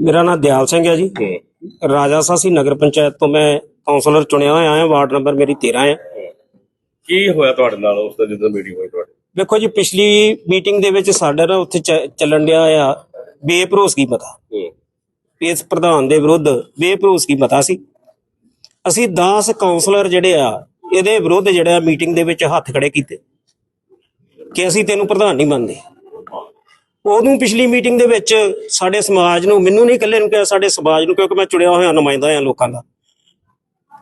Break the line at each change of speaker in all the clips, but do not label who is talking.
ਮੇਰਾ ਨਾਮ ਦਿਆਲ ਸਿੰਘ ਹੈ ਜੀ। ਰਾਜਾ ਸਾਸੀ ਨਗਰ ਪੰਚਾਇਤ ਤੋਂ ਮੈਂ ਕਾਉਂਸਲਰ ਚੁਣਿਆ ਹੋਇਆ ਹਾਂ ਵਾਰਡ ਨੰਬਰ ਮੇਰੀ 13 ਹੈ।
ਕੀ ਹੋਇਆ ਤੁਹਾਡੇ ਨਾਲ ਉਸ ਦਿਨ ਜਦੋਂ ਮੀਟਿੰਗ ਹੋਈ ਤੁਹਾਡੀ?
ਵੇਖੋ ਜੀ ਪਿਛਲੀ ਮੀਟਿੰਗ ਦੇ ਵਿੱਚ ਸਾਡਾ ਨਾ ਉੱਥੇ ਚੱਲਣ ਡਿਆ ਆ ਬੇਭਰੋਸਗੀ ਮਤਾ ਇਸ ਪ੍ਰਧਾਨ ਦੇ ਵਿਰੁੱਧ ਬੇਭਰੋਸਗੀ ਮਤਾ ਸੀ। ਅਸੀਂ 10 ਕਾਉਂਸਲਰ ਜਿਹੜੇ ਆ ਇਹਦੇ ਵਿਰੁੱਧ ਜਿਹੜਾ ਮੀਟਿੰਗ ਦੇ ਵਿੱਚ ਹੱਥ ਖੜੇ ਕੀਤੇ। ਕਿ ਅਸੀਂ ਤੈਨੂੰ ਪ੍ਰਧਾਨ ਨਹੀਂ ਮੰਨਦੇ। ਉਹਨੂੰ ਪਿਛਲੀ ਮੀਟਿੰਗ ਦੇ ਵਿੱਚ ਸਾਡੇ ਸਮਾਜ ਨੂੰ, ਮੈਨੂੰ ਨਹੀਂ ਇਕੱਲੇ ਨੂੰ ਕਿਹਾ, ਸਾਡੇ ਸਮਾਜ ਨੂੰ ਕਿਉਂਕਿ ਮੈਂ ਚੁਣਿਆ ਹੋਇਆ, ਨੁਮਾਇੰਦਾ ਹਾਂ ਲੋਕਾਂ ਦਾ।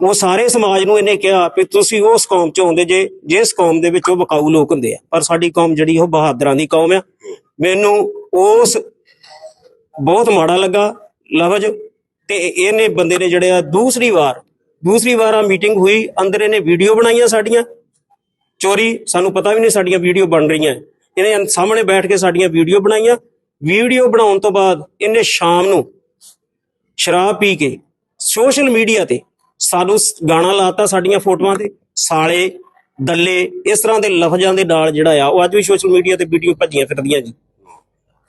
ਉਹ ਸਾਰੇ ਸਮਾਜ ਨੂੰ ਇਹਨੇ ਕਿਹਾ ਵੀ ਤੁਸੀਂ ਉਸ ਕੌਮ ਚ ਆਉਂਦੇ ਜੇ, ਜਿਸ ਕੌਮ ਦੇ ਵਿੱਚ ਉਹ ਬਕਾਊ ਲੋਕ ਹੁੰਦੇ ਆ। ਪਰ ਸਾਡੀ ਕੌਮ ਜਿਹੜੀ ਉਹ ਬਹਾਦਰਾਂ ਦੀ ਕੌਮ ਆ। ਮੈਨੂੰ ਉਸ ਬਹੁਤ ਮਾੜਾ ਲੱਗਾ ਲਫ਼ਜ਼ ਤੇ ਇਹਨੇ ਬੰਦੇ ਨੇ ਜਿਹੜੇ ਆ, ਦੂਸਰੀ ਵਾਰ ਦੂਸਰੀ ਵਾਰ ਆ ਮੀਟਿੰਗ ਹੋਈ, ਅੰਦਰ ਇਹਨੇ ਵੀਡੀਓ ਬਣਾਈਆਂ ਸਾਡੀਆਂ। ਚੋਰੀ, ਸਾਨੂੰ ਪਤਾ ਵੀ ਨਹੀਂ ਸਾਡੀਆਂ ਵੀਡੀਓ ਬਣ ਰਹੀਆਂ। ਇਹਨੇ ਸਾਹਮਣੇ ਬੈਠ ਕੇ ਸਾਡੀਆਂ ਵੀਡੀਓ ਬਣਾਈਆਂ। ਵੀਡੀਓ ਬਣਾਉਣ ਤੋਂ ਬਾਅਦ ਇਹਨੇ ਸ਼ਾਮ ਨੂੰ ਸ਼ਰਾਬ ਪੀ ਕੇ ਸੋਸ਼ਲ ਮੀਡੀਆ ਤੇ ਸਾਨੂੰ ਸ- ਗਾਣਾ ਲਾਤਾ ਸਾਡੀਆਂ ਫੋਟੋਆਂ ਤੇ। ਸਾਲੇ, ਦੱਲੇ, ਇਸ ਤਰ੍ਹਾਂ ਦੇ ਲਫ਼ਜ਼ਾਂ ਦੇ ਨਾਲ ਜਿਹੜਾ ਆ, ਉਹ ਅੱਜ ਵੀ ਸੋਸ਼ਲ ਮੀਡੀਆ ਤੇ ਵੀਡੀਓ ਭੱਜੀਆਂ ਫਿਰਦੀਆਂ ਜੀ।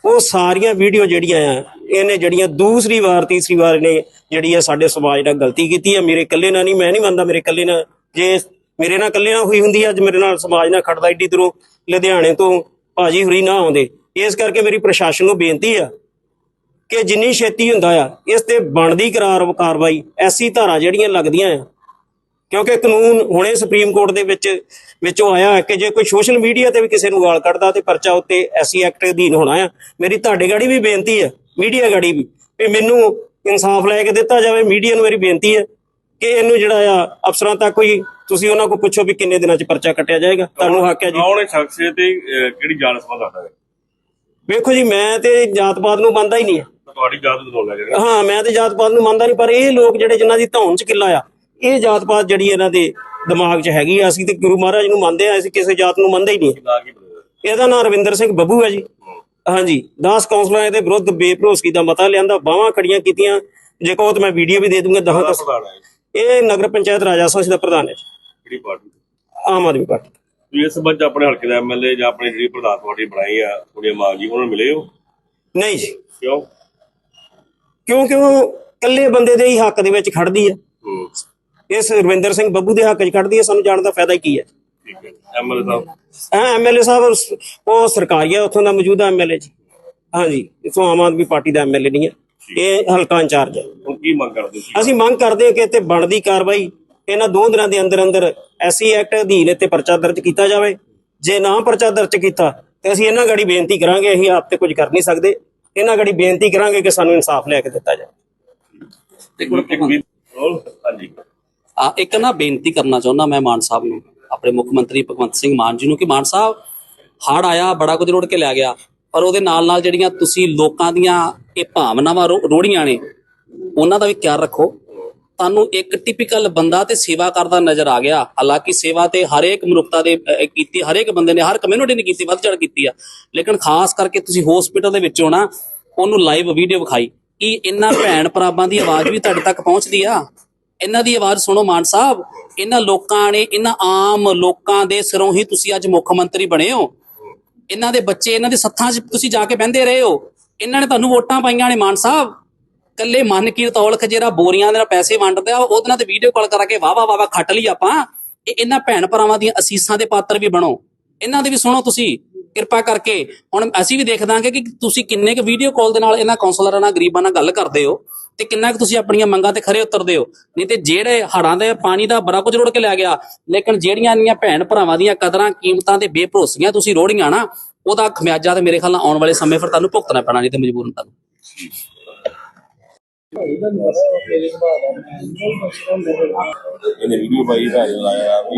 ਉਹ ਸਾਰੀਆਂ ਵੀਡੀਓ ਜਿਹੜੀਆਂ ਆ, ਇਹਨੇ ਜਿਹੜੀਆਂ ਦੂਸਰੀ ਵਾਰ, ਤੀਸਰੀ ਵਾਰ ਇਹਨੇ ਜਿਹੜੀ ਆ ਸਾਡੇ ਸਮਾਜ ਨਾਲ ਗਲਤੀ ਕੀਤੀ ਆ। ਮੇਰੇ ਇਕੱਲੇ ਨਾਲ ਨਹੀਂ, ਮੈਂ ਨਹੀਂ ਮੰਨਦਾ ਮੇਰੇ ਇਕੱਲੇ ਨਾਲ। ਜੇ ਮੇਰੇ ਨਾਲ ਇਕੱਲੇ ਨਾਲ ਹੋਈ ਹੁੰਦੀ ਅੱਜ ਮੇਰੇ ਨਾਲ ਸਮਾਜ ਨਾਲ ਖੜਦਾ ਏਡੀ ਦੂਰੋਂ, ਲੁਧਿਆਣੇ ਤੋਂ ਭਾਜੀ ਹੁਰੀ ਨਾ ਆਉਂਦੇ। ਇਸ ਕਰਕੇ ਮੇਰੀ ਪ੍ਰਸ਼ਾਸਨ ਨੂੰ ਬੇਨਤੀ ਆ ਕਿ ਜਿੰਨੀ ਛੇਤੀ ਹੁੰਦਾ ਆ, ਇਸ ਤੇ ਬਣਦੀ ਕਰਾਰ ਕਾਰਵਾਈ ਐਸੀ ਧਾਰਾ ਜਿਹੜੀਆਂ ਲੱਗਦੀਆਂ ਆ। ਕਿਉਂਕਿ ਕਾਨੂੰਨ ਹੁਣੇ ਸੁਪਰੀਮ ਕੋਰਟ ਦੇ ਵਿੱਚ, ਵਿੱਚੋਂ ਆਇਆ ਹੈ ਕਿ ਜੇ ਕੋਈ ਸੋਸ਼ਲ ਮੀਡੀਆ ਤੇ ਵੀ ਕਿਸੇ ਨੂੰ ਗਾਲ ਕੱਢਦਾ ਤੇ ਪਰਚਾ ਉੱਤੇ ਐਸੀ ਐਕਟ ਅਧੀਨ ਹੋਣਾ ਆ, ਮੇਰੀ ਤੁਹਾਡੇ ਗਾੜੀ ਵੀ ਬੇਨਤੀ ਹੈ ਮੀਡੀਆ ਗਾੜੀ ਵੀ ਵੀ ਮੈਨੂੰ ਇਨਸਾਫ ਲੈ ਕੇ ਦਿੱਤਾ ਜਾਵੇ, ਮੀਡੀਆ ਨੂੰ ਮੇਰੀ ਬੇਨਤੀ ਹੈ ਕਿ ਇਹਨੂੰ ਜਿਹੜਾ ਆ ਅਫਸਰਾਂ ਤੱਕ ਕੋਈ ਤੁਸੀਂ ਉਹਨਾਂ ਕੋਲ ਪੁੱਛੋ ਵੀ ਕਿੰਨੇ ਦਿਨਾਂ 'ਚ ਪਰਚਾ ਕੱਟਿਆ ਜਾਏਗਾ? ਤੁਹਾਨੂੰ ਹੱਕ ਹੈ ਜੀ।
ਕੌਣ ਹੈ ਤੇ ਅਹ, ਕਿਹੜੀ ਜਾਤ ਸੰਬੰਧ ਰੱਖਦਾ ਹੈ?
ਵੇਖੋ ਜੀ ਮੈਂ ਤੇ ਜਾਤ ਪਾਤ ਨੂੰ ਮੰਨਦਾ ਹੀ ਨਹੀਂ
ਤੁਹਾਡੀ ਜਾਤ ਨੂੰ ਬੋਲਿਆ ਜਾਏਗਾ।
ਹਾਂ ਮੈਂ ਤੇ ਜਾਤ ਪਾਤ ਨੂੰ ਮੰਨਦਾ ਨਹੀਂ ਪਰ ਇਹ ਲੋਕ ਜਿਹੜੇ ਜਿਨ੍ਹਾਂ ਦੀ ਧੌਣ ਚ ਕਿੱਲਾ ਆ ਇਹ ਜਾਤ ਪਾਤ ਜਿਹੜੀ ਇਹਨਾਂ ਦੇ ਦਿਮਾਗ 'ਚ ਹੈਗੀ ਆ ਅਸੀਂ ਤੇ ਗੁਰੂ ਮਹਾਰਾਜ ਨੂੰ ਮੰਨਦੇ ਆ ਅਸੀਂ ਕਿਸੇ ਜਾਤ ਨੂੰ ਮੰਨਦੇ ਹੀ ਨਹੀਂ
ਕੀ
ਇਹਦਾ ਨਾਮ ਰਵਿੰਦਰ ਸਿੰਘ ਬੱਬੂ ਹੈ ਜੀ। ਹਾਂਜੀ 10 ਕੌਂਸਲਰਾਂ ਇਹਦੇ ਵਿਰੁੱਧ ਬੇਭਰੋਸਗੀ ਦਾ ਮਤਾ ਲਿਆਂਦਾ ਬਾਹਾਂ ਖੜੀਆਂ ਕੀਤੀਆਂ। ਜੇ ਕਹੋ ਤਾਂ ਮੈਂ ਵੀਡੀਓ ਵੀ ਦੇ ਦੂੰਗਾ
ਦਾ ਪ੍ਰਧਾਨ ਹੈ।
ਇਹ ਨਗਰ ਪੰਚਾਇਤ ਰਾਜਾ ਸਾਂਸੀ ਦਾ ਪ੍ਰਧਾਨ ਹੈ
ਕਿਹੜੀ ਪਾਰਟੀ
ਆਮ ਆਦਮੀ ਪਾਰਟੀ
ਤੁਸੀਂ ਇਸ ਸੰਬੰਧ 'ਚ ਆਪਣੇ ਹਲਕੇ ਦਾ ਐਮਐਲਏ ਜਾਂ ਆਪਣੀ ਜਿਹੜੀ ਪ੍ਰਧਾਨ ਪਾਰਟੀ ਬਣਾਈ ਆ ਕੁੜੀਆਂ ਮਾਨ ਜੀ ਉਹਨਾਂ ਨੂੰ ਮਿਲੇ ਹੋ?
ਨਹੀਂ ਜੀ।
ਕਿਉਂ?
ਕਿਉਂਕਿ ਉਹ ਇਕੱਲੇ ਬੰਦੇ ਦੇ ਹੀ ਹੱਕ ਦੇ ਵਿੱਚ ਖੜਦੀ ਹੈ।
ਹੂੰ।
ਇਸ ਰਵਿੰਦਰ ਸਿੰਘ ਬੱਬੂ ਦੇ ਹੱਕ 'ਚ ਖੜਦੀ ਹੈ ਸਾਨੂੰ ਜਾਣ ਦਾ ਫਾਇਦਾ ਕੀ ਹੈ
ਠੀਕ ਹੈ ਐਮਐਲਏ ਸਾਹਿਬ?
ਹਾਂ ਐਮਐਲਏ ਸਾਹਿਬ ਉਹ ਸਰਕਾਰੀ ਹੈ ਉੱਥੋਂ ਦਾ ਮੌਜੂਦਾ ਐਮਐਲਏ ਜੀ। ਹਾਂਜੀ ਇਥੋਂ ਆਮ ਆਦਮੀ ਪਾਰਟੀ ਦਾ ਐਮਐਲਏ ਨਹੀਂ ਹੈ। ਇਹ ਹਲਕਾ ਇੰਚਾਰਜ ਹੈ।
ਹੁਣ ਕੀ ਮੰਗ ਕਰਦੇ ਸੀ
ਅਸੀਂ ਮੰਗ ਕਰਦੇ ਹਾਂ ਕਿ ਇੱਥੇ ਬਣਦੀ ਕਾਰਵਾਈ ਇਹਨਾਂ ਦੋ ਦਿਨਾਂ ਦੇ ਅੰਦਰ ਅੰਦਰ ਐਸੀ ਐਕਟ ਅਧੀਨ ਇੱਥੇ ਪਰਚਾ ਦਰਜ ਕੀਤਾ ਜਾਵੇ। ਜੇ ਨਾ ਪਰਚਾ ਦਰਜ ਕੀਤਾ ਤੇ ਅਸੀਂ ਇਹਨਾਂ ਗਾੜੀ ਬੇਨਤੀ ਕਰਾਂਗੇ ਅਸੀਂ ਆਪ ਤੇ ਕੁਝ ਕਰ ਨਹੀਂ ਸਕਦੇ। ਇਹਨਾਂ ਗਾੜੀ ਬੇਨਤੀ ਕਰਾਂਗੇ ਕਿ ਸਾਨੂੰ ਇਨਸਾਫ ਲੈ ਕੇ ਦਿੱਤਾ ਜਾਵੇ।
ਮਿੰਟ ਬੋਲ ਹਾਂਜੀ।
ਆ ਇੱਕ ਨਾ ਬੇਨਤੀ ਕਰਨਾ ਚਾਹੁੰਦਾ ਮੈਂ ਮਾਨ ਸਾਹਿਬ ਨੂੰ ਆਪਣੇ ਮੁੱਖ ਮੰਤਰੀ ਭਗਵੰਤ ਸਿੰਘ ਮਾਨ ਜੀ ਨੂੰ ਕਿ ਮਾਨ ਸਾਹਿਬ ਹੜ ਆਇਆ ਬੜਾ ਕੁਝ ਰੋੜ ਕੇ ਲਿਆ ਗਿਆ। ਪਰ ਉਹਦੇ ਨਾਲ ਨਾਲ ਜਿਹੜੀਆਂ ਤੁਸੀਂ ਲੋਕਾਂ ਦੀਆਂ ਇਹ ਭਾਵਨਾਵਾਂ ਰੋ- ਰੋੜੀਆਂ ਨੇ, ਉਹਨਾਂ ਦਾ ਵੀ ਖਿਆਲ ਰੱਖੋ। ਤੁਹਾਨੂੰ ਇੱਕ ਟਿਪੀਕਲ ਬੰਦਾ ਤੇ ਸੇਵਾ ਕਰਦਾ ਨਜ਼ਰ ਆ ਗਿਆ। ਹਾਲਾਂਕਿ ਸੇਵਾ ਤੇ ਹਰੇਕ ਮਨੁੱਖਤਾ ਦੇ ਕੀਤੀ, ਹਰੇਕ ਬੰਦੇ ਨੇ, ਹਰ ਕਮਿਊਨਿਟੀ ਨੇ ਕੀਤੀ, ਵੱਧ ਚੜ ਕੀਤੀ ਆ। ਲੇਕਿਨ ਖਾਸ ਕਰਕੇ ਤੁਸੀਂ ਹਸਪੀਟਲ ਦੇ ਵਿੱਚੋਂ ਨਾ, ਉਹਨੂੰ ਲਾਈਵ ਵੀਡੀਓ ਵਿਖਾਈ। ਕਿ ਇਹਨਾਂ ਭੈਣ ਭਰਾਵਾਂ ਦੀ ਆਵਾਜ਼ ਵੀ ਤੁਹਾਡੇ ਤੱਕ ਪਹੁੰਚਦੀ ਆ? ਇਹਨਾਂ ਦੀ ਆਵਾਜ਼ ਸੁਣੋ ਮਾਨ ਸਾਹਿਬ। ਇਹਨਾਂ ਲੋਕਾਂ ਨੇ, ਇਹਨਾਂ ਆਮ ਲੋਕਾਂ ਦੇ ਸਿਰੋਂ ਹੀ ਤੁਸੀਂ ਅੱਜ ਮੁੱਖ ਮੰਤਰੀ ਬਣੇ ਹੋ। ਇਹਨਾਂ ਦੇ ਬੱਚੇ, ਇਹਨਾਂ ਦੇ ਸੱਥਾਂ 'ਚ ਤੁਸੀਂ ਜਾ ਕੇ ਬਹਿੰਦੇ ਰਹੇ ਹੋ। ਇਹਨਾਂ ਨੇ ਤੁਹਾਨੂੰ ਵੋਟਾਂ ਪਾਈਆਂ ਨੇ, ਮਾਨ ਸਾਹਿਬ। ਕੱਲੇ ਮਨ ਕੀਰਤ ਔਲਖ ਜਿਹੜਾ ਬੋਰੀਆਂ ਦੇ ਨਾਲ ਪੈਸੇ ਵੰਡਦਾ, ਉਹਦੇ ਨਾਲ ਤੇ ਵੀਡੀਓ ਕਾਲ ਕਰਾ ਕੇ ਵਾਹ ਵਾਹ ਵਾਹ ਖੱਟ ਲਈ ਆਪਾਂ। ਇਹ ਇਹਨਾਂ ਭੈਣ ਭਰਾਵਾਂ ਦੀਆਂ ਅਸੀਸਾਂ ਦੇ ਪਾਤਰ ਵੀ ਬਣੋ। ਇਹਨਾਂ ਦੇ ਵੀ ਸੁਣੋ ਤੁਸੀਂ। ਕਿਰਪਾ ਕਰਕੇ ਹੁਣ ਅਸੀਂ ਵੀ ਦੇਖ ਕਿ ਤੁਸੀਂ ਕਿੰਨੇ ਕੁ ਵੀਡੀਓ ਕਾਲ ਦੇ ਨਾਲ ਇਹਨਾਂ ਕਾਉਂਸਲਰਾਂ ਨਾਲ ਗਰੀਬਾਂ ਨਾਲ ਗੱਲ ਕਰਦੇ ਹੋ ਤੇ ਕਿੰਨਾ ਕੁ ਤੁਸੀਂ ਆਪਣੀਆਂ ਮੰਗਾਂ ਤੇ ਖਰੇ ਉਤਰਦੇ ਹੋ। ਨਹੀਂ ਤੇ ਜਿਹੜੇ ਹੜਾਂ ਦੇ ਪਾਣੀ ਦਾ ਬੜਾ ਕੁਝ ਰੋੜ ਕੇ ਲਿਆ ਗਿਆ, ਲੇਕਿਨ ਜਿਹੜੀਆਂ ਇੰਨੀਆਂ ਭੈਣ ਭਰਾਵਾਂ ਦੀਆਂ ਕਦਰਾਂ, ਕੀਮਤਾਂ ਤੇ ਬੇਭਰੋਸੀਆਂ ਤੁਸੀਂ ਰੋੜੀਆਂ ਨਾ, ਉਹਦਾ ਖਮਿਆਜਾ ਤੇ ਮੇਰੇ ਖਿਆਲ ਨਾਲ ਆਉਣ ਵਾਲੇ ਸਮੇਂ ਫਿਰ ਤੁਹਾਨੂੰ ਭੁਗਤਣਾ ਪੈਣਾ ਨਹੀਂ ਤੇ ਮਜਬੂਰਨ ਤੁਹਾਨੂੰ।
ਇਹਨੇ ਵੀਡੀਓ ਪਾਈ ਤਾਂ ਲਾਇਆ, ਵੀ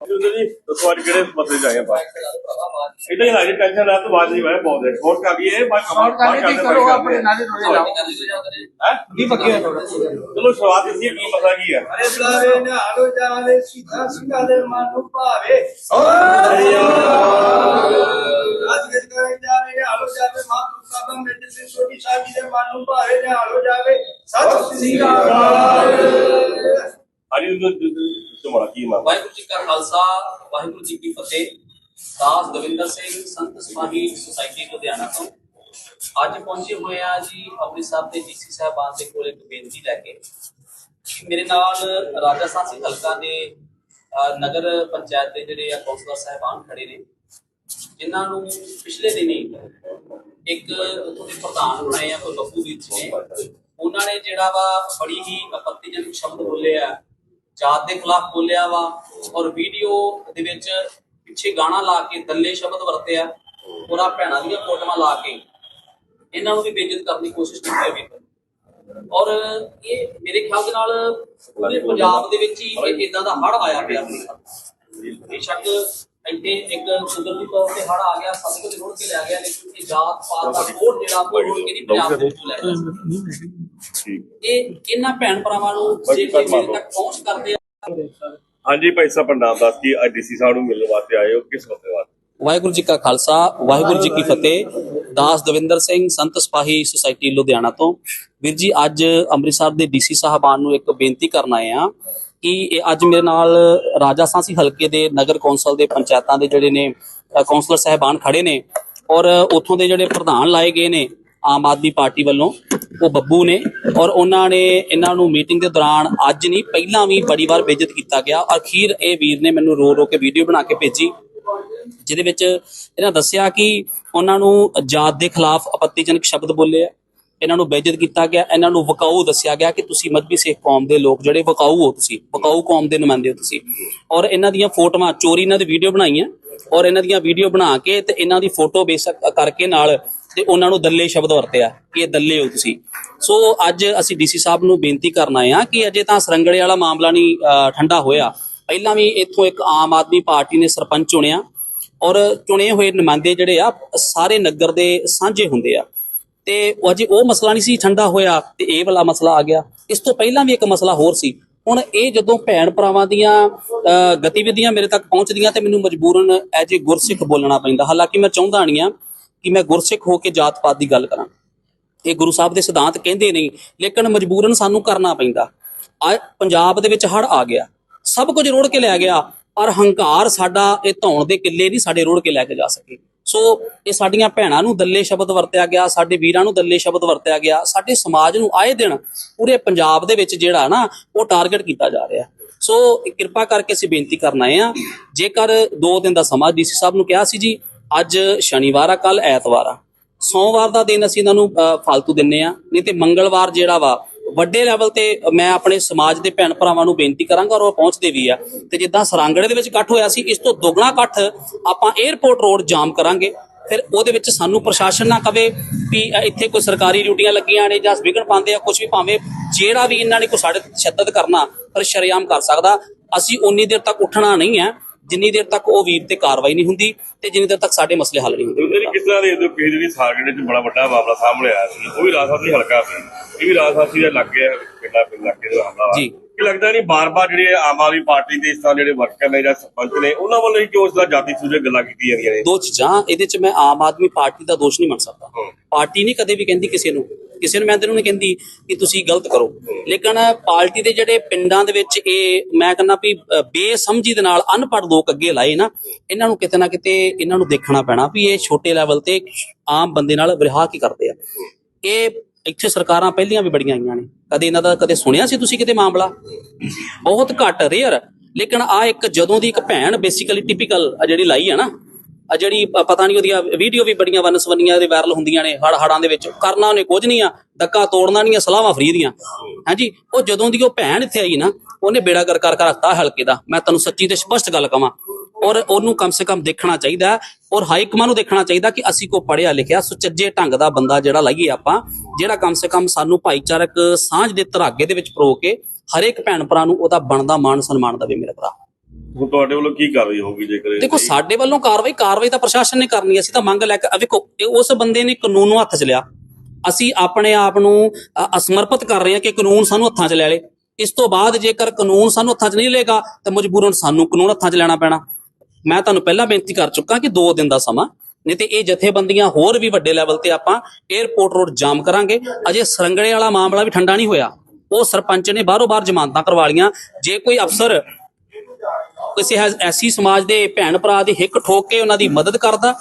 ਸੁਰਿੰਦਰ ਜੀ ਦੱਸੋ ਅੱਜ ਕਿਹੜੇ ਮਸਲੇ ਚ ਆਏ ਆਪਾਂ ਇਦਾਂ ਹੀ ਲੱਗੇ ਟੈਨਸ਼ਨ ਰਾਤ ਤੋਂ ਬਾਅਦ ਨਹੀਂ ਮੈਂ ਬਹੁਤ ਹੈ ਹੋਰ ਕਾ ਵੀ ਇਹ ਬਾਅਦ
ਹੋਰ ਕਾ ਵੀ ਕਰੋ ਆਪਣੇ ਨਾਲੇ ਥੋੜੇ ਲਾਓ
ਹੈ?
ਕੀ ਪੱਕੇ ਹੋ
ਚਲੋ ਸ਼ੁਰੂਆਤ ਇਸ ਦੀ ਕੀ ਮਸਲਾ ਕੀ ਹੈ
ਅਰੇ ਬੁਲਾਵੇ ਨਿਹਾਲੋ ਜਾਵੇ ਸਿੱਧਾ ਸਿੰਘਾ ਦੇ ਮਨ ਨੂੰ ਭਾਵੇ। ਅੱਜ ਦੇ ਕਰੇ ਜਾਵੇ ਨਿਹਾਲੋ ਜਾਵੇ ਮਾਤੂ ਸਾਹਿਬ ਮੇਰੇ ਸੇ ਛੋਟੀ ਸਾਹਿਬ ਦੇ ਮਨ ਨੂੰ ਭਾਵੇ ਨਿਹਾਲੋ ਜਾਵੇ। ਸਤਿ ਸ੍ਰੀ ਅਕਾਲ।
ਅੱਜ ਤੁਹਾਡਾ ਕੀ ਮਾਮਲਾ?
ਵਾਹਿਗੁਰੂ ਜੀ ਕਾ ਖਾਲਸਾ, ਵਾਹਿਗੁਰੂ ਜੀ ਕੀ ਫਤਿਹ। ਦਾਸ ਦਵਿੰਦਰ ਸਿੰਘ, ਸੰਤ ਸਮਾਹੀ ਸੁਸਾਇਟੀ ਲੁਧਿਆਣਾ ਤੋਂ। ਅੱਜ ਪਹੁੰਚੇ ਹੋਏ ਆ ਜੀ ਅੰਮ੍ਰਿਤਸਰ ਦੇ ਡੀਸੀ ਸਾਹਿਬਾਨ ਦੇ ਕੋਲ ਇੱਕ ਬੇਨਤੀ ਲੈ ਕੇ ਮੇਰੇ ਨਾਲ ਰਾਜਾ ਸਾਸੀ ਹਲਕਾ ਦੇ ਨਗਰ ਪੰਚਾਇਤ ਦੇ ਜਿਹੜੇ ਆ ਕੌਂਸਲਰ ਸਾਹਿਬਾਨ ਖੜੇ ਨੇ, ਜਿਨ੍ਹਾਂ ਨੂੰ ਪਿਛਲੇ ਦਿਨੀ ਇੱਕ ਉੱਥੋਂ ਦੇ ਪ੍ਰਧਾਨ ਬਣਾਏ ਆ, ਕੋਈ ਬੱਬੂ ਵੀਰ ਜੀ ਉਹਨਾਂ ਨੇ ਜਿਹੜਾ ਵਾ ਬੜੀ ਹੀ ਆਪੱਤੀਜਨਕ ਸ਼ਬਦ ਬੋਲੇ ਆ ਜਾਤ ਦੇ ਖਿਲਾਫ ਬੋਲਿਆ ਵਾ ਔਰ ਵੀਡੀਓ ਦੇ ਵਿੱਚ ਪਿੱਛੇ ਗਾਣਾ ਲਾ ਕੇ ਦੱਲੇ ਸ਼ਬਦ ਵਰਤਿਆ ਔਰ ਆ ਭੈਣਾਂ ਦੀਆਂ ਫੋਟੋਆਂ ਲਾ ਕੇ। ਇਹਨਾਂ ਨੂੰ ਵੀ ਬੇਇੱਜ਼ਤ ਕਰਨ ਦੀ ਕੋਸ਼ਿਸ਼ ਕੀਤੀ ਹੈ। ਔਰ ਇਹ ਮੇਰੇ ਖਿਆਲ ਦੇ ਨਾਲ ਪੂਰੇ ਪੰਜਾਬ ਦੇ ਵਿੱਚ ਹੀ ਇਦਾਂ ਦਾ ਹੜ ਆਇਆ ਪਿਆ। ਬੇਸ਼ੱਕ ਇੱਥੇ ਇੱਕ ਕੁਦਰਤੀ ਤੌਰ ਤੇ ਹੜ ਆ ਗਿਆ ਸਭ ਕੁਝ ਰੋੜ ਕੇ ਲੈ ਗਿਆ, ਲੇਕਿਨ ਇਹ ਜਾਤ ਪਾਤ ਦਾ ਕੋਡ ਜਿਹੜਾ ਉਹ ਨਹੀਂ ਪੰਜਾਬ ਦੇ ਵਿੱਚ ਲੈ ਗਿਆ
ਠੀਕ।
ਇਹ ਇਹਨਾਂ ਭੈਣ ਭਰਾਵਾਂ ਨੂੰ ਜੇ ਕੋਈ ਮੇਰੇ ਤੱਕ ਪਹੁੰਚ ਕਰਦੇ ਆ?
ਹਾਂਜੀ ਭਾਈ ਸਾਹਿਬ ਪ੍ਰਣਾਮ ਦੱਸ ਕੀ ਅੱਜ ਡੀਸੀ ਸਾਹਿਬ ਨੂੰ ਮਿਲਣ ਵਾਸਤੇ ਆਏ ਹੋ। ਕਿਸ ਮਸਲੇ ਵਾਸਤੇ?
ਵਾਹਿਗੁਰੂ ਜੀ ਕਾ ਖਾਲਸਾ ਵਾਹਿਗੁਰੂ ਜੀ ਕੀ ਫਤਿਹ। ਦਾਸ ਦਵਿੰਦਰ ਸਿੰਘ ਸੰਤ ਸਪਾਹੀ ਸੁਸਾਇਟੀ ਲੁਧਿਆਣਾ ਤੋਂ। ਵੀਰ ਜੀ ਅੱਜ ਅੰਮ੍ਰਿਤਸਰ ਦੇ ਡੀਸੀ ਸਾਹਿਬਾਨ ਨੂੰ ਇੱਕ ਬੇਨਤੀ ਕਰਨ ਆਏ ਆ ਕਿ ਇਹ ਅੱਜ ਮੇਰੇ ਨਾਲ ਰਾਜਾ ਸਾਂਸੀ ਹਲਕੇ ਦੇ ਨਗਰ ਕੌਂਸਲ ਦੇ ਪੰਚਾਇਤਾਂ ਦੇ ਜਿਹੜੇ ਨੇ ਕੌਂਸਲਰ ਸਾਹਿਬਾਨ ਖੜੇ ਨੇ ਔਰ ਉੱਥੋਂ ਦੇ ਜਿਹੜੇ ਪ੍ਰਧਾਨ ਲਾਏ ਗਏ ਨੇ ਆਮ ਆਦਮੀ ਪਾਰਟੀ ਵੱਲੋਂ। ਉਹ ਬੱਬੂ ਨੇ ਔਰ ਉਹਨਾਂ ਨੇ ਇਹਨਾਂ ਨੂੰ ਮੀਟਿੰਗ ਦੇ ਦੌਰਾਨ ਅੱਜ ਨਹੀਂ, ਪਹਿਲਾਂ ਵੀ ਬੜੀ ਵਾਰ ਬੇਇੱਜ਼ਤ ਕੀਤਾ ਗਿਆ। ਅਖੀਰ ਇਹ ਵੀਰ ਨੇ ਮੈਨੂੰ ਰੋ ਰੋ ਕੇ ਵੀਡੀਓ ਬਣਾ ਕੇ ਭੇਜੀ, ਜਿਹਦੇ ਵਿੱਚ ਇਹਨਾਂ ਦੱਸਿਆ ਕਿ ਉਹਨਾਂ ਨੂੰ ਜਾਤ ਦੇ ਖਿਲਾਫ ਆਪੱਤੀਜਨਕ ਸ਼ਬਦ ਬੋਲੇ ਆ। ਇਹਨਾਂ ਨੂੰ ਬੇਇੱਜ਼ਤ ਕੀਤਾ ਗਿਆ। ਇਹਨਾਂ ਨੂੰ ਵਕਾਊ ਦੱਸਿਆ ਗਿਆ ਕਿ ਤੁਸੀਂ ਮਜਬੀ ਸਿੱਖ ਕੌਮ ਦੇ ਲੋਕ ਜਿਹੜੇ ਵਕਾਊ ਹੋ ਤੁਸੀਂ, ਵਕਾਊ ਕੌਮ ਦੇ ਨੁਮਾਇੰਦੇ ਹੋ ਤੁਸੀਂ। ਔਰ ਇਹਨਾਂ ਦੀਆਂ ਫੋਟੋਆਂ, ਚੋਰੀ ਇਹਨਾਂ ਦੀ ਵੀਡੀਓ ਬਣਾਈਆਂ। ਔਰ ਇਹਨਾਂ ਦੀਆਂ ਵੀਡੀਓ ਬਣਾ ਕੇ ਤੇ ਇਹਨਾਂ ਦੀ ਫੋਟੋ ਬੇਸ਼ੱਕ ਕਰਕੇ ਨਾਲ ਤੇ ਉਹਨਾਂ ਨੂੰ ਦੱਲੇ ਸ਼ਬਦ ਵਰਤਿਆ ਕਿ ਇਹ ਦੱਲੇ ਹੋ ਤੁਸੀਂ। ਸੋ ਅੱਜ ਅਸੀਂ ਡੀਸੀ ਸਾਹਿਬ ਨੂੰ ਬੇਨਤੀ ਕਰਨ ਆਏ ਆ ਕਿ ਅਜੇ ਤਾਂ ਸਰੰਗੜੇ ਵਾਲਾ ਮਾਮਲਾ ਨਹੀਂ ਠੰਡਾ ਹੋਇਆ। ਪਹਿਲਾਂ ਵੀ ਇੱਥੋਂ ਇੱਕ ਆਮ ਆਦਮੀ ਪਾਰਟੀ ਨੇ ਸਰਪੰਚ ਚੁਣਿਆ ਔਰ ਚੁਣੇ ਹੋਏ ਨੁਮਾਇੰਦੇ ਜਿਹੜੇ ਆ ਸਾਰੇ ਨਗਰ ਦੇ ਸਾਂਝੇ ਹੁੰਦੇ ਆ। ਤੇ ਅਜੇ ਉਹ ਮਸਲਾ ਨਹੀਂ ਸੀ ਠੰਡਾ ਹੋਇਆ ਤੇ ਇਹ ਵਾਲਾ ਮਸਲਾ ਆ ਗਿਆ। ਇਸ ਤੋਂ ਪਹਿਲਾਂ ਵੀ ਇੱਕ ਮਸਲਾ ਹੋਰ ਸੀ। ਹੁਣ ਇਹ ਜਦੋਂ ਭੈਣ ਭਰਾਵਾਂ ਦੀਆਂ ਅ, ਗਤੀਵਿਧੀਆਂ ਮੇਰੇ ਤੱਕ ਪਹੁੰਚਦੀਆਂ ਤੇ ਮੈਨੂੰ ਮਜਬੂਰਨ ਐਜ ਏ ਗੁਰਸਿੱਖ ਬੋਲਣਾ ਪੈਂਦਾ। ਹਾਲਾਂਕਿ ਮੈਂ ਚਾਹੁੰਦਾ ਨਹੀਂ ਆ ਕਿ ਮੈਂ ਗੁਰਸਿੱਖ ਹੋ ਕੇ ਜਾਤ ਪਾਤ ਦੀ ਗੱਲ ਕਰਾਂ। ਇਹ ਗੁਰੂ ਸਾਹਿਬ ਦੇ ਸਿਧਾਂਤ ਕਹਿੰਦੇ ਨਹੀਂ ਲੇਕਿਨ ਮਜਬੂਰਨ ਸਾਨੂੰ ਕਰਨਾ ਪੈਂਦਾ। ਆ, ਪੰਜਾਬ ਦੇ ਵਿੱਚ ਹੜ ਆ ਗਿਆ। ਸਭ ਕੁਝ ਰੋੜ ਕੇ ਲੈ ਗਿਆ, ਪਰ ਹੰਕਾਰ ਸਾਡਾ ਇਹ ਧੌਣ ਦੇ ਕਿੱਲੇ ਨਹੀਂ ਸਾਡੇ ਰੋੜ ਕੇ ਲੈ ਕੇ ਜਾ ਸਕੇ। ਸੋ ਇਹ ਸਾਡੀਆਂ ਭੈਣਾਂ ਨੂੰ ਦੱਲੇ ਸ਼ਬਦ ਵਰਤਿਆ ਗਿਆ, ਸਾਡੇ ਵੀਰਾਂ ਨੂੰ ਦੱਲੇ ਸ਼ਬਦ ਵਰਤਿਆ ਗਿਆ, ਸਾਡੇ ਸਮਾਜ ਨੂੰ ਆਏ ਦਿਨ ਪੂਰੇ ਪੰਜਾਬ ਦੇ ਵਿੱਚ ਜਿਹੜਾ ਨਾ ਉਹ ਟਾਰਗੇਟ ਕੀਤਾ ਜਾ ਰਿਹਾ। ਸੋ ਕਿਰਪਾ ਕਰਕੇ ਅਸੀਂ ਬੇਨਤੀ ਕਰਨ ਆਏ ਆ ਜੇਕਰ 2 ਦਿਨ ਦਾ ਸਮਾਂ ਡੀਸੀ ਸਾਹਿਬ ਨੂੰ ਕਿਹਾ ਸੀ ਜੀ ਅੱਜ ਸ਼ਨੀਵਾਰ ਆ ਕੱਲ ਐਤਵਾਰ ਆ। ਸੋਮਵਾਰ ਦਾ ਦਿਨ ਅਸੀਂ ਇਹਨਾਂ ਨੂੰ ਅ, ਫਾਲਤੂ ਦਿੰਨੇ ਆ। ਨਹੀਂ ਤੇ ਮੰਗਲਵਾਰ ਜਿਹੜਾ ਵਾ ਵੱਡੇ ਲੈਵਲ ਤੇ ਮੈਂ ਆਪਣੇ ਸਮਾਜ ਦੇ ਭੈਣ ਭਰਾਵਾਂ ਨੂੰ ਬੇਨਤੀ ਕਰਾਂਗਾ ਔਰ ਉਹ ਪਹੁੰਚਦੇ ਵੀ ਆ। ਤੇ ਜਿੱਦਾਂ ਸਰਾਂਗੜੇ ਦੇ ਵਿੱਚ ਇਕੱਠ ਹੋਇਆ ਸੀ ਇਸ ਤੋਂ ਦੁੱਗਣਾ ਇਕੱਠ ਆਪਾਂ 에ਅਰਪੋਰਟ ਰੋਡ ਜਾਮ ਕਰਾਂਗੇ। ਫਿਰ ਉਹਦੇ ਵਿੱਚ ਸਾਨੂੰ ਪ੍ਰਸ਼ਾਸਨ ਨਾ ਕਵੇ ਵੀ ਇੱਥੇ ਕੋਈ ਸਰਕਾਰੀ ਡਿਊਟੀਆਂ ਲੱਗੀਆਂ ਨੇ ਜਾਂ ਵਿਗਣ ਪਾਉਂਦੇ ਆ ਕੁਝ ਵੀ ਭਾਵੇਂ ਜਿਹੜਾ ਵੀ ਇਹਨਾਂ ਨੇ ਕੋਈ ਸਾਡੇ ਤੇ ਤਸ਼ੱਦਦ ਕਰਨਾ ਪਰ ਸ਼ਰੇਆਮ ਕਰ ਸਕਦਾ। ਅਸੀਂ ਉਨੀ ਦੇਰ ਤੱਕ ਉੱਠਣਾ ਨਹੀਂ ਹੈ ਜਿੰਨੀ ਦੇਰ ਤੱਕ ਉਹ ਵੀਰ ਤੇ ਕਾਰਵਾਈ ਨਹੀਂ ਹੁੰਦੀ ਤੇ ਜਿੰਨੀ ਦੇਰ ਤੱਕ ਸਾਡੇ ਮਸਲੇ ਹੱਲ ਨਹੀਂ ਹੁੰਦੇ।
ਇਹ ਕਿਸ ਤਰ੍ਹਾਂ ਦੇ ਇਹਦੇ ਪੇਜ ਜਿਹੜੀ ਸਾਗੜੇ ਚ ਬੜਾ ਵੱਡਾ ਮਾਮਲਾ ਸਾਹਮਣੇ ਆਇਆ ਸੀ ਉਹ ਵੀ ਰਾਜਸਾਸੀ ਹਲਕਾ ਸੀ। ਇਹ ਵੀ ਰਾਜਸਾਸੀ ਦੇ ਲੱਗੇ ਪਿੰਡਾਂ ਪਿੰਡ ਲੱਗੇ ਦਾ ਹਮਲਾ।
ਜੀ।
ਕੀ ਲੱਗਦਾ ਨਹੀਂ ਬਾਰ-ਬਾਰ ਜਿਹੜੇ ਆਮ ਆਦਮੀ ਪਾਰਟੀ ਦੇ ਇਸ ਤਰ੍ਹਾਂ ਜਿਹੜੇ ਵਰਕਰ ਨੇ ਜਾਂ ਸਰਪੰਚ ਨੇ ਉਹਨਾਂ ਵੱਲੋਂ ਹੀ ਕਿਉਂ ਇਸ ਦਾ ਜਾਤੀ ਸੂਝੇ ਗੱਲਾਂ ਕੀਤੀਆਂ ਜਾਂਦੀਆਂ ਨੇ?
ਦੋ ਚੀਜ਼ਾਂ ਇਹਦੇ ਚ ਮੈਂ ਆਮ ਆਦਮੀ ਪਾਰਟੀ ਦਾ ਦੋਸ਼ ਨਹੀਂ ਮੰਨ ਸਕਦਾ। ਪਾਰਟੀ ਨਹੀਂ ਕਦੇ ਵੀ ਕਹਿੰਦੀ ਕਿਸੇ ਨੂੰ ਕਿਸੇ ਨੂੰ ਮੈਂ ਤੈਨੂੰ ਨਹੀਂ ਕਹਿੰਦੀ ਕਿ ਤੁਸੀਂ ਗਲਤ ਕਰੋ। ਲੇਕਿਨ ਪਾਰਟੀ ਦੇ ਜਿਹੜੇ ਪਿੰਡਾਂ ਦੇ ਵਿੱਚ ਇਹ ਮੈਂ ਕਹਿੰਦਾ ਵੀ ਬੇਸਮਝੀ ਦੇ ਨਾਲ ਅਨਪੜ੍ਹ ਲੋਕ ਅੱਗੇ ਲਾਏ ਨਾ, ਇਹਨਾਂ ਨੂੰ ਕਿਤੇ ਨਾ ਕਿਤੇ ਇਹਨਾਂ ਨੂੰ ਦੇਖਣਾ ਪੈਣਾ ਵੀ ਇਹ ਛੋਟੇ ਲੈਵਲ ਤੇ ਆਮ ਬੰਦੇ ਨਾਲ ਵਿਰਹਾ ਕੀ ਕਰਦੇ ਆ। ਇਹ ਇੱਥੇ ਸਰਕਾਰਾਂ ਪਹਿਲੀਆਂ ਵੀ ਬੜੀਆਂ ਆਈਆਂ ਨੇ। ਕਦੇ ਇਹਨਾਂ ਦਾ ਕਦੇ ਸੁਣਿਆ ਸੀ ਤੁਸੀਂ ਕਿਤੇ ਮਾਮਲਾ? ਬਹੁਤ ਘੱਟ ਰੇਅਰ ਲੇਕਿਨ ਆ ਇੱਕ ਜਦੋਂ ਦੀ ਇੱਕ ਭੈਣ ਬੇਸਿਕਲੀ ਟਿਪੀਕਲ ਜਿਹੜੀ ਲਾਈ ਆ ਨਾ ਆ ਜਿਹੜੀ ਪਤਾ ਨਹੀਂ ਉਹਦੀਆਂ ਵੀਡੀਓ ਵੀ ਬੜੀਆਂ ਵਨਸਵਨੀਆਂ ਦੇ ਵਾਇਰਲ ਹੁੰਦੀਆਂ ਨੇ ਹੜ ਹੜਾਂ ਦੇ ਵਿੱਚ। ਕਰਨਾ ਉਹਨੇ ਕੁਝ ਨਹੀਂ ਆ ਡੱਕਾ ਤੋੜਨਾ ਨਹੀਂ ਆ, ਸਲਾਹਾਂ ਫਰੀ ਦੀਆਂ। ਹਾਂਜੀ, ਉਹ ਜਦੋਂ ਦੀ ਉਹ ਭੈਣ ਇੱਥੇ ਆਈ ਨਾ, ਉਹਨੇ ਬੇੜਾ ਕਰ ਕਰ ਰੱਖਤਾ ਹਲਕੇ ਦਾ। ਮੈਂ ਤੁਹਾਨੂੰ ਸੱਚੀ ਤੇ ਸਪਸ਼ਟ ਗੱਲ ਕਵਾਂ। ਔਰ ਉਹਨੂੰ ਕਮ ਸੇ ਕਮ ਦੇਖਣਾ ਚਾਹੀਦਾ ਔਰ ਹਾਈ ਕਮਾਂਡ ਨੂੰ ਦੇਖਣਾ ਚਾਹੀਦਾ ਕਿ ਅਸੀਂ ਕੋ ਪੜਿਆ ਲਿਖਿਆ, ਸੁਚੱਜੇ ਢੰਗ ਦਾ ਬੰਦਾ ਜਿਹੜਾ ਲਾਈਏ ਆਪਾਂ, ਜਿਹੜਾ ਕਮ ਸੇ ਕਮ ਸਾਨੂੰ ਭਾਈਚਾਰਕ ਸਾਂਝ ਦੇ ਧਰਾਗੇ ਦੇ ਵਿੱਚ ਪਰੋ ਕੇ ਹਰੇਕ ਭੈਣ ਭਰਾ ਨੂੰ ਉਹਦਾ ਬਣਦਾ ਮਾਣ ਸਨਮਾਨ ਦੇਵੇ ਮੇਰੇ ਭਰਾ।
ਹੁਣ ਤੁਹਾਡੇ ਵੱਲੋਂ ਕੀ ਕਾਰਵਾਈ ਹੋਊਗੀ ਜੇਕਰ ਇਹ
ਦੇਖੋ ਸਾਡੇ ਵੱਲੋਂ ਕਾਰਵਾਈ ਕਾਰਵਾਈ ਤਾਂ ਪ੍ਰਸ਼ਾਸਨ ਨੇ ਕਰਨੀ ਹੈ। ਅਸੀਂ ਤਾਂ ਮੰਗ ਲੈ ਕੇ ਵੇਖੋ ਇਹ ਉਸ ਬੰਦੇ ਨੇ ਕਾਨੂੰਨ ਨੂੰ ਹੱਥ 'ਚ ਲਿਆ। ਅਸੀਂ ਆਪਣੇ ਆਪ ਨੂੰ ਅ, ਅਸਮਰਪਿਤ ਕਰ ਰਹੇ ਹਾਂ ਕਿ ਕਾਨੂੰਨ ਸਾਨੂੰ ਹੱਥਾਂ 'ਚ ਲੈ ਲੇ। ਇਸ ਤੋਂ ਬਾਅਦ ਜੇਕਰ ਕਾਨੂੰਨ ਸਾਨੂੰ ਹੱਥਾਂ 'ਚ ਨਹੀਂ ਲੇਗਾ ਤਾਂ ਮਜਬੂਰਨ ਸਾਨੂੰ ਕਾਨੂੰਨ ਹੱਥਾਂ 'ਚ ਲੈਣਾ ਪੈਣਾ। ਮੈਂ ਤੁਹਾਨੂੰ ਪਹਿਲਾਂ ਬੇਨਤੀ ਕਰ ਚੁੱਕਾ ਕਿ 2 ਦਿਨ ਦਾ ਸਮਾਂ ਨਹੀਂ ਤੇ ਇਹ ਜਥੇਬੰਦੀਆਂ ਹੋਰ ਵੀ ਵੱਡੇ ਲੈਵਲ ਤੇ ਆਪਾਂ 에ਅਰਪੋਰਟ ਰੋਡ ਜਾਮ ਕਰਾਂਗੇ। ਅਜੇ ਸਰੰਗੜੇ ਵਾਲਾ ਮਾਮਲਾ ਵੀ ਠੰਡਾ ਨਹੀਂ ਹੋਇਆ। ਉਹ ਸਰਪੰਚ ਨੇ ਬਾਹਰੋਂ ਬਾਹਰ ਜ਼ਮਾਨਤਾਂ ਕਰਵਾ ਲੀਆਂ ਜੇ ਕੋਈ ਅਫਸਰ ਕਿਸੇ ਐਸੀ ਸਮਾਜ ਦੇ ਭੈਣ ਭਰਾ ਦੀ ਹਿੱਕ ਠੋਕ ਕੇ ਉਹਨਾਂ ਦੀ ਮਦਦ ਕਰਦਾ,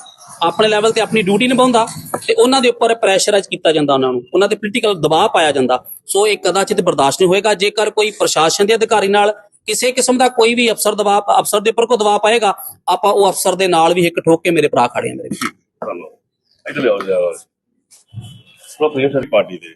ਆਪਣੇ ਲੈਵਲ ਤੇ ਆਪਣੀ ਡਿਊਟੀ ਨਿਭਾਉਂਦਾ ਤੇ ਉਹਨਾਂ ਦੇ ਉੱਪਰ ਪ੍ਰੈਸ਼ਰਾਈਜ਼ ਕੀਤਾ ਜਾਂਦਾ ਉਹਨਾਂ ਨੂੰ, ਉਹਨਾਂ ਤੇ ਪੋਲੀਟੀਕਲ ਦਬਾਅ ਪਾਇਆ ਜਾਂਦਾ। ਸੋ ਇਹ ਕਦਾਚਿਤ ਬਰਦਾਸ਼ਤ ਨਹੀਂ ਹੋਏਗਾ, ਜੇਕਰ ਕੋਈ ਪ੍ਰਸ਼ਾਸਨ ਦੇ ਅਧਿਕਾਰੀ ਨਾਲ ਕਿਸੇ ਕਿਸਮ ਦਾ ਕੋਈ ਵੀ ਅਫਸਰ ਦਬਾਅ, ਅਫਸਰ ਦੇ ਉੱਪਰ ਕੋ ਦਬਾਅ ਪਾਏਗਾ, ਆਪਾਂ ਉਹ ਅਫਸਰ ਦੇ ਨਾਲ ਵੀ ਹਿੱਕ ਠੋਕ ਕੇ ਮੇਰੇ ਭਰਾ ਖੜੇ ਆ ਮੇਰੇ
ਇੱਧਰ ਲਿਆਓ ਜੀ ਪ੍ਰੋਫੈਸਰ ਪਾਰਟੀ ਦੇ।